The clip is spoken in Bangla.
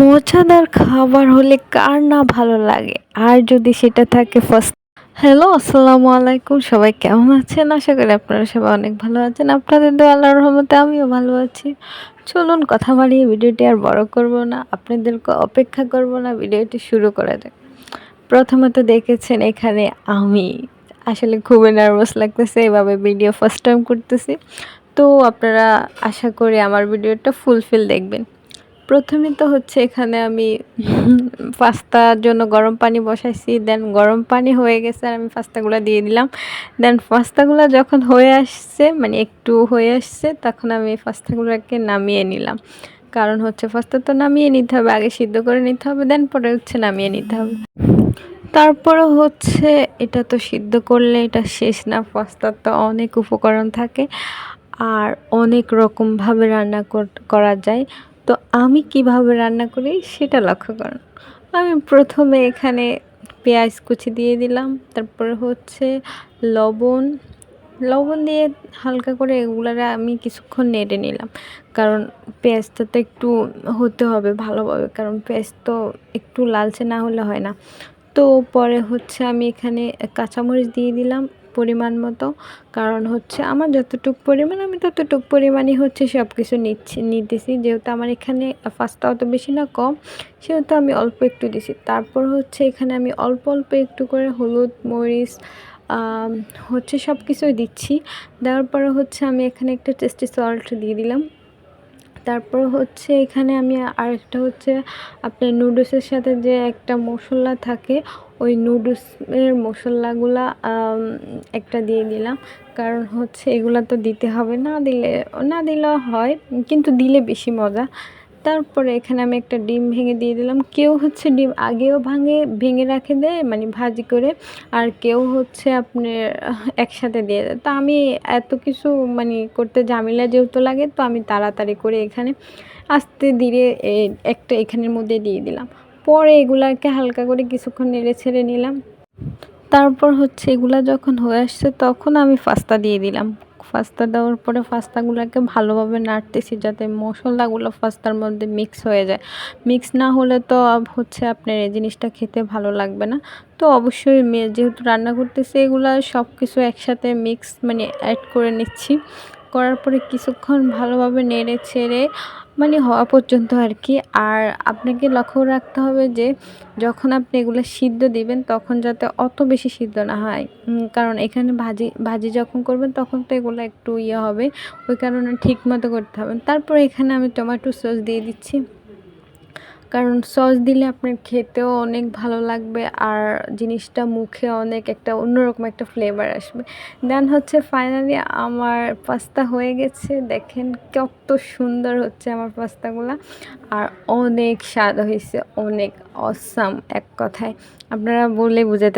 মজাদার খাবার হলে কার না ভালো লাগে? আর যদি সেটা থাকে ফার্স্ট হ্যালো আসসালামু আলাইকুম। সবাই কেমন আছেন? আশা করি আপনারা সবাই অনেক ভালো আছেন। আপনাদের তো আল্লাহর রহমতে আমিও ভালো আছি। চলুন কথা বাড়িয়ে ভিডিওটি আর বড় করব না। আপনাদেরকে অপেক্ষা করব না, ভিডিওটি শুরু করা যাক প্রথমত দেখেছেন এখানে আমি। আসলে খুবই নার্ভাস লাগতেছে, এভাবে ভিডিও ফার্স্ট টাইম করতেছি। তো আপনারা আশা করি আমার ভিডিওটা ফুলফিল দেখবেন। প্রথমে তো হচ্ছে এখানে আমি পাস্তার জন্য গরম পানি বসাইছি দেন গরম পানি হয়ে গেছে আর আমি পাস্তাগুলো দিয়ে দিলাম। দেন পাস্তাগুলো যখন হয়ে আসছে মানে একটু হয়ে আসছে, তখন আমি পাস্তাগুলোকে নামিয়ে নিলাম। কারণ হচ্ছে পাস্তা তো নামিয়ে নিতে হবে, আগে সিদ্ধ করে নিতে হবে দেন পরে হচ্ছে নামিয়ে নিতে হবে। তারপরে হচ্ছে এটা তো সিদ্ধ করলে এটা শেষ না, পাস্তার তো অনেক উপকরণ থাকে। আর অনেক রকমভাবে রান্না করা যায়। তো আমি কীভাবে রান্না করি সেটা লক্ষ্য করুন। আমি প্রথমে এখানে পেঁয়াজ কুচি দিয়ে দিলাম, তারপরে হচ্ছে লবণ। লবণ দিয়ে হালকা করে এগুলারে আমি কিছুক্ষণ নেড়ে নিলাম, কারণ পেঁয়াজটা তো একটু হতে হবে ভালোভাবে, কারণ পেঁয়াজ তো একটু লালচে না হলে হয় না। তো পরে হচ্ছে আমি এখানে কাঁচামরিচ দিয়ে দিলাম পরিমাণ মতো। কারণ হচ্ছে আমার যতটুকু পরিমাণ, আমি ততটুকু পরিমাণই হচ্ছে সব কিছু নিচ্ছি, নিতেছি। যেহেতু আমার এখানে ফাস্তা অত বেশি না, কম, সেহেতু আমি অল্প একটু দিছি। তারপর হচ্ছে এখানে আমি অল্প অল্প একটু করে হলুদ, মরিচ হচ্ছে সব কিছুই দিচ্ছি। দেওয়ার পরে হচ্ছে আমি এখানে একটা টেস্টি সল্ট দিয়ে দিলাম। তারপর হচ্ছে এখানে আমি আরেকটা হচ্ছে আপনার নুডলসের সাথে যে একটা মশলা থাকে, ওই নুডলসের মশলাগুলা একটা দিয়ে দিলাম। কারণ হচ্ছে এগুলো তো দিতে হবে, না দিলে, না দিলেও হয়, কিন্তু দিলে বেশি মজা। তারপরে এখানে আমি একটা ডিম ভেঙে দিয়ে দিলাম। কেউ হচ্ছে ডিম আগেও ভাঙে, ভেঙে রাখে দেয় মানে ভাজি করে, আর কেউ হচ্ছে আপনার একসাথে দিয়ে দেয়। তো আমি এত কিছু মানে করতে ঝামেলা যেহেতু লাগে, তো আমি তাড়াতাড়ি করে এখানে আস্তে ধীরে একটা এখানের মধ্যে দিয়ে দিলাম। পরে এগুলাকে হালকা করে কিছুক্ষণ নেড়ে ছেড়ে নিলাম। তারপর হচ্ছে এগুলা যখন হয়ে আসছে, তখন আমি পাস্তা দিয়ে দিলাম। পাস্তা দেওয়ার পরে ফাস্তাগুলোকে ভালোভাবে নাড়তেছি যাতে মশলাগুলো ফাস্তার মধ্যে মিক্স হয়ে যায়। মিক্স না হলে তো হচ্ছে আপনার এই জিনিসটা খেতে ভালো লাগবে না। তো অবশ্যই যেহেতু রান্না করতেছি এগুলো সব কিছু একসাথে মিক্স মানে অ্যাড করে নিচ্ছি। করার পরে কিছুক্ষণ ভালোভাবে নেড়ে ছেড়ে মানে হওয়া পর্যন্ত আর কি। আর আপনাকে লক্ষ্য রাখতে হবে যে যখন আপনি এগুলো সিদ্ধ দিবেন তখন যাতে অত বেশি সিদ্ধ না হয়। কারণ এখানে ভাজি ভাজি যখন করবেন তখন তো এগুলো একটু ইয়ে হবে। ওই কারণে ঠিক মতো করতে হবে। তারপরে এখানে আমি টমেটো সস দিয়ে দিচ্ছি। কারণ সস দিলে আপনার খেতেও অনেক ভালো লাগবে আর জিনিসটা মুখে অনেক একটা অন্যরকম একটা ফ্লেভার আসবে। দেন হচ্ছে ফাইনালি আমার পাস্তা হয়ে গেছে। দেখেন কত সুন্দর হচ্ছে আমার পাস্তাগুলো আর অনেক স্বাদ হয়েছে, অনেক অসাম এক কথায়। আপনারা বলে বোঝাতে